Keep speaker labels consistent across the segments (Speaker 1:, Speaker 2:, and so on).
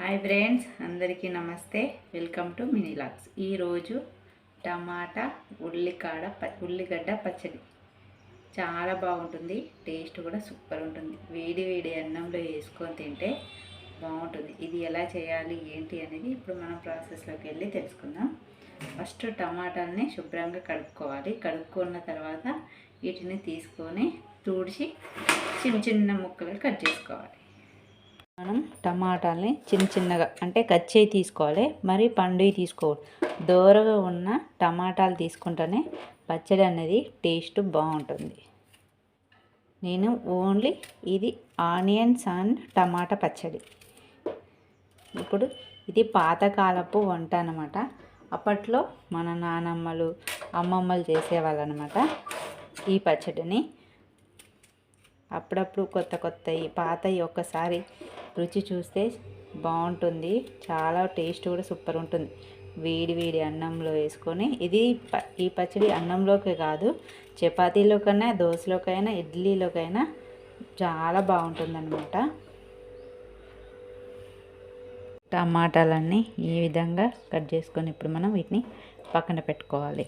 Speaker 1: Hi friends అందరికీ నమస్తే. Welcome to mini lakhs ఈరోజు టమాటా ఉల్లికాడ ప ఉల్లిగడ్డ పచ్చడి. చాలా బాగుంటుంది టేస్ట్ కూడా సూపర్ ఉంటుంది. వేడి వేడి అన్నంలో వేసుకొని తింటే బాగుంటుంది. ఇది ఎలా చేయాలి ఏంటి అనేది ఇప్పుడు మనం ప్రాసెస్లోకి వెళ్ళి తెలుసుకుందాం. ఫస్ట్ టమాటాలని శుభ్రంగా కడుక్కోవాలి. కడుక్కున్న తర్వాత వీటిని తీసుకొని తుడిచి చిన్న చిన్న ముక్కలు కట్ చేసుకోవాలి. మనం టమాటాలని చిన్న చిన్నగా అంటే కచ్చే తీసుకోవాలి మరి పండువి తీసుకోవాలి. దూరగా ఉన్న టమాటాలు తీసుకుంటేనే పచ్చడి అనేది టేస్ట్ బాగుంటుంది. నేను ఓన్లీ ఇది ఆనియన్స్ అండ్ టమాటా పచ్చడి. ఇప్పుడు ఇది పాతకాలపు వంట అనమాట అప్పట్లో మన నానమ్మలు అమ్మమ్మలు చేసేవాళ్ళు అనమాట ఈ పచ్చడిని. అప్పుడప్పుడు కొత్త కొత్తవి పాతవి ఒక్కసారి రుచి చూస్తే బాగుంటుంది. చాలా టేస్ట్ కూడా సూపర్ ఉంటుంది. వేడి వేడి అన్నంలో వేసుకొని ఇది ప ఈ పచ్చడి అన్నంలోకి కాదు చపాతీలోకైనా దోశలోకైనా ఇడ్లీలోకైనా చాలా బాగుంటుందన్నమాట. టమాటాలన్నీ ఈ విధంగా కట్ చేసుకొని ఇప్పుడు మనం వీటిని పక్కన పెట్టుకోవాలి.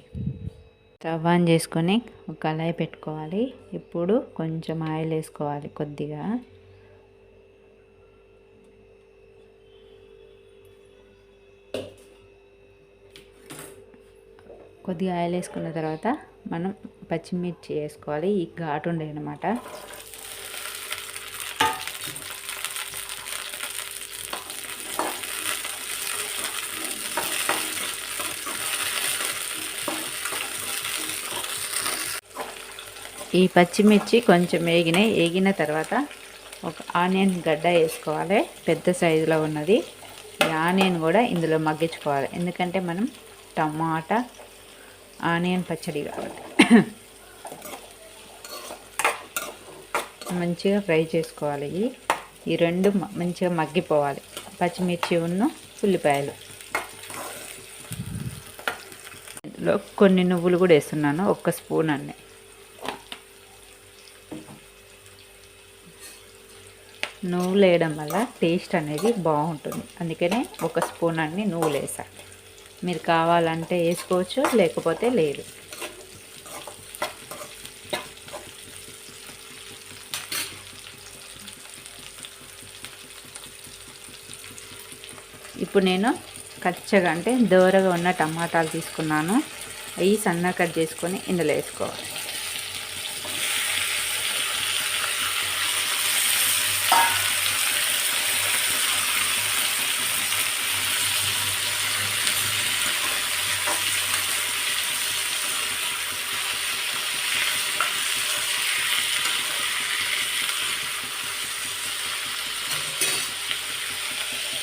Speaker 1: స్టవ్ ఆన్ చేసుకొని ఒక కళాయి పెట్టుకోవాలి. ఇప్పుడు కొంచెం ఆయిల్ వేసుకోవాలి కొద్దిగా. కొద్దిగా ఆయిల్ వేసుకున్న తర్వాత మనం పచ్చిమిర్చి వేసుకోవాలి. ఈ ఘాటు ఉండే అనమాట ఈ పచ్చిమిర్చి కొంచెం వేగినాయి. వేగిన తర్వాత ఒక ఆనియన్ గడ్డ వేసుకోవాలి. పెద్ద సైజులో ఉన్నది. ఈ ఆనియన్ కూడా ఇందులో మగ్గించుకోవాలి. ఎందుకంటే మనం టమాటా ఆనియన్ పచ్చడి కాబట్టి. మంచిగా ఫ్రై చేసుకోవాలి. ఈ రెండు మంచిగా మగ్గిపోవాలి. పచ్చిమిర్చి ఉన్న ఉల్లిపాయలు. ఇందులో కొన్ని నువ్వులు కూడా వేస్తున్నాను. ఒక్క స్పూన్ అన్నీ. నువ్వులు వేయడం వల్ల టేస్ట్ అనేది బాగుంటుంది. అందుకనే ఒక స్పూన్ అన్ని నువ్వులు వేసాను మీరు కావాలంటే వేసుకోవచ్చు లేకపోతే లేదు. ఇప్పుడు నేను కచ్చగా అంటే దోరగా ఉన్న టమాటాలు తీసుకున్నాను. అవి సన్న కట్ చేసుకొని ఇందులో వేసుకోవాలి.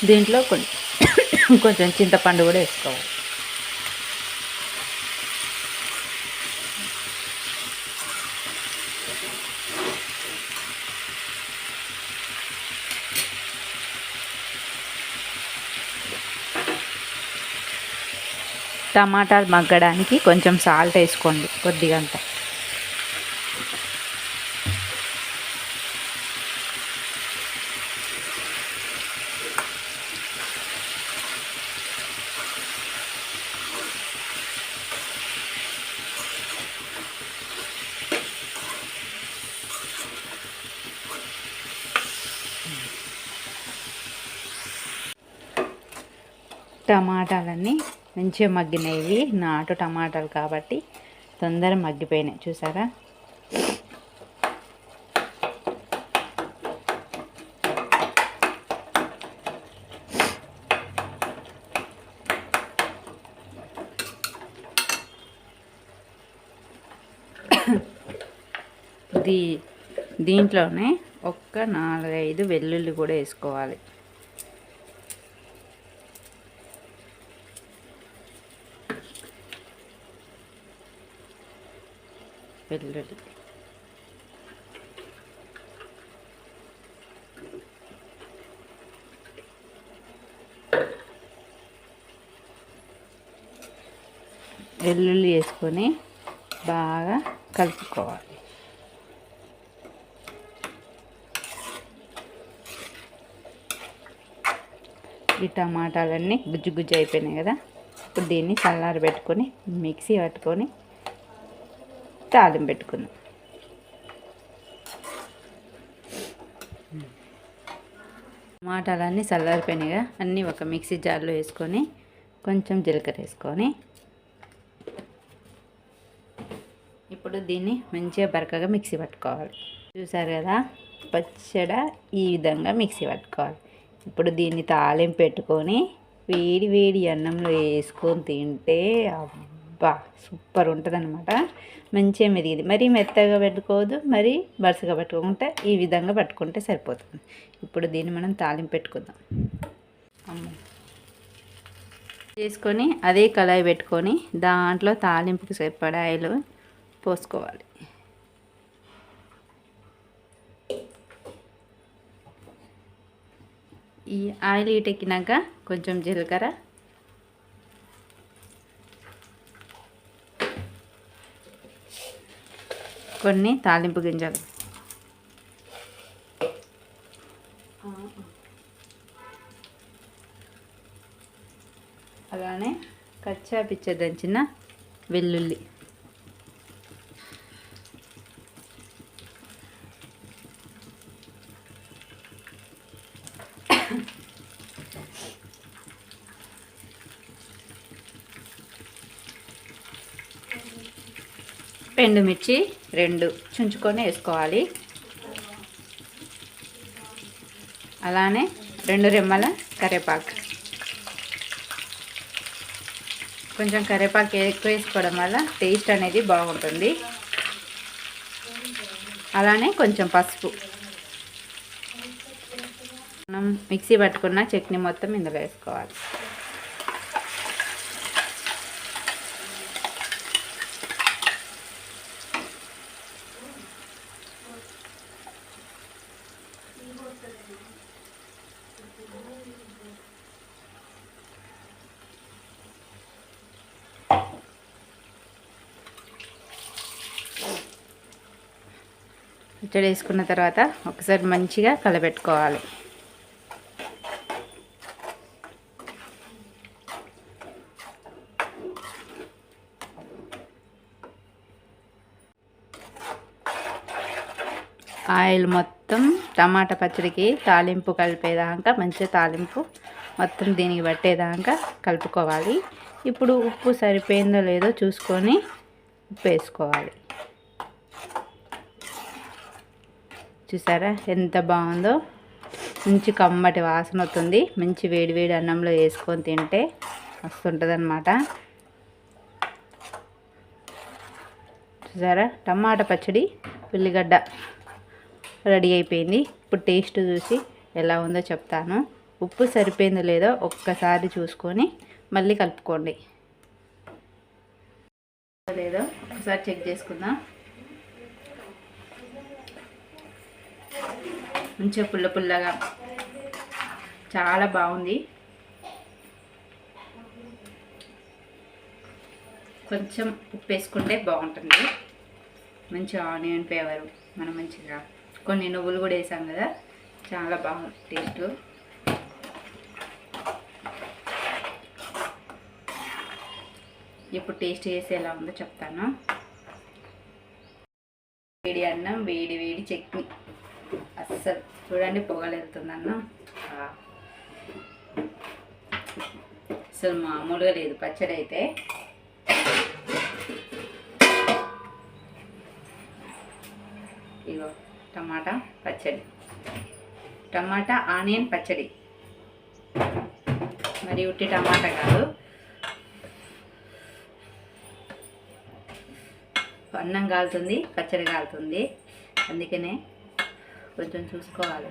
Speaker 1: దీంట్లో కొంచెం కొంచెం చింతపండు కూడా వేసుకోవాలి. టమాటాలు మగ్గడానికి కొంచెం సాల్ట్ వేసుకోండి కొద్దిగంత. టమాటాలన్నీ మంచిగా మగ్గినవి. నాటు టమాటాలు కాబట్టి తొందర మగ్గిపోయినాయి. చూసారా? దీ దీంట్లోనే ఒక్క నాలుగైదు వెల్లుల్లి కూడా వేసుకోవాలి. వెల్లుల్లి వెల్లుల్లి వేసుకొని బాగా కలుపుకోవాలి. ఈ టమాటాలన్నీ గుజ్జు గుజ్జు అయిపోయినాయి కదా. ఇప్పుడు దీన్ని చల్లారి పెట్టుకొని మిక్సీ పట్టుకొని తాళం పెట్టుకుందాం. టమాటాలన్నీ చల్లారిపోయినాయిగా అన్నీ ఒక మిక్సీ జార్లో వేసుకొని కొంచెం జీలకర్ర వేసుకొని. ఇప్పుడు దీన్ని మంచిగా బరకగా మిక్సీ పట్టుకోవాలి. చూసారు కదా పచ్చడ ఈ విధంగా మిక్సీ పట్టుకోవాలి. ఇప్పుడు దీన్ని తాలింపు పెట్టుకొని వేడి వేడి అన్నంలో వేసుకొని తింటే అబ్బా సూపర్ ఉంటుంది అనమాట మంచిగా మెరిగింది మరీ మెత్తగా పెట్టుకోవద్దు మరీ బరుసగా పెట్టుకుంటే ఈ విధంగా పట్టుకుంటే సరిపోతుంది. ఇప్పుడు దీన్ని మనం తాలింపు పెట్టుకుందాం. చేసుకొని అదే కళాయి పెట్టుకొని దాంట్లో తాలింపుకి సరిపడాయిలు పోసుకోవాలి. ఈ ఆయిల్ ఎక్కినాక కొంచెం జీలకర్ర కొన్ని తాలింపు గింజలు. అలానే కచ్చా పిచ్చ దంచిన వెల్లుల్లి. ఎండుమిర్చి రెండు చుంచుకొని వేసుకోవాలి. అలానే రెండు రెమ్మల కరివేపాకు. కొంచెం కరివేపాకు ఎక్కువ వేసుకోవడం వల్ల టేస్ట్ అనేది బాగుంటుంది. అలానే కొంచెం పసుపు. మనం మిక్సీ పట్టుకున్న చట్నీ మొత్తం ఇందులో వేసుకోవాలి. పచ్చడి వేసుకున్న తర్వాత ఒకసారి మంచిగా కలబెట్టుకోవాలి. ఆయిల్ మొత్తం టమాటా పచ్చడికి తాలింపు కలిపేదాకా మంచిగా తాలింపు మొత్తం దీనికి పట్టేదాకా కలుపుకోవాలి. ఇప్పుడు ఉప్పు సరిపోయిందో లేదో చూసుకొని ఉప్పు వేసుకోవాలి. చూసారా? ఎంత బాగుందో. మంచి కమ్మటి వాసన వస్తుంది. మంచి వేడి వేడి అన్నంలో వేసుకొని తింటే వస్తుంటుంది అనమాట చూసారా? టమాటా పచ్చడి ఉల్లిగడ్డ రెడీ అయిపోయింది. ఇప్పుడు టేస్ట్ చూసి ఎలా ఉందో చెప్తాను. ఉప్పు సరిపోయిందో లేదో ఒక్కసారి చూసుకొని మళ్ళీ కలుపుకోండి. లేదో ఒకసారి చెక్ చేసుకుందాం. మంచిగా పుల్ల పుల్లగా. చాలా బాగుంది. కొంచెం ఉప్పు వేసుకుంటే బాగుంటుంది. మంచి ఆనియన్ ఫ్లేవర్ మనం మంచిగా కొన్ని నువ్వులు కూడా వేసాం కదా చాలా బాగుంది టేస్ట్. ఇప్పుడు టేస్ట్ చేసి ఎలా ఉందో చెప్తాను. వేడి అన్నం వేడి వేడి చట్నీ. అస్సలు చూడండి పొగలు వెళ్తుంది అన్నం అసలు మామూలుగా లేదు పచ్చడి అయితే. ఇగో టమాటా పచ్చడి. టమాటా ఆనియన్ పచ్చడి. మరి ఉట్టి టమాటా కాదు. అన్నం కాలుతుంది పచ్చడి కాలుతుంది. అందుకనే కొంచెం చూసుకోవాలి.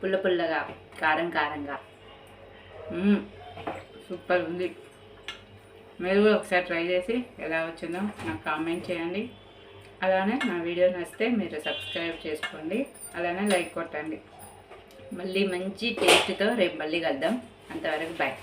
Speaker 1: పుల్ల పుల్లగా కారం కారంగా. సూపర్ ఉంది. మీరు కూడా ఒకసారి ట్రై చేసి ఎలా వచ్చిందో నాకు కామెంట్ చేయండి. అలానే నా వీడియో నచ్చితే మీరు సబ్స్క్రైబ్ చేసుకోండి. అలానే లైక్ కొట్టండి. మళ్ళీ మంచి టేస్ట్తో రేపు మళ్ళీ కలుద్దాం. అంతవరకు బాయ్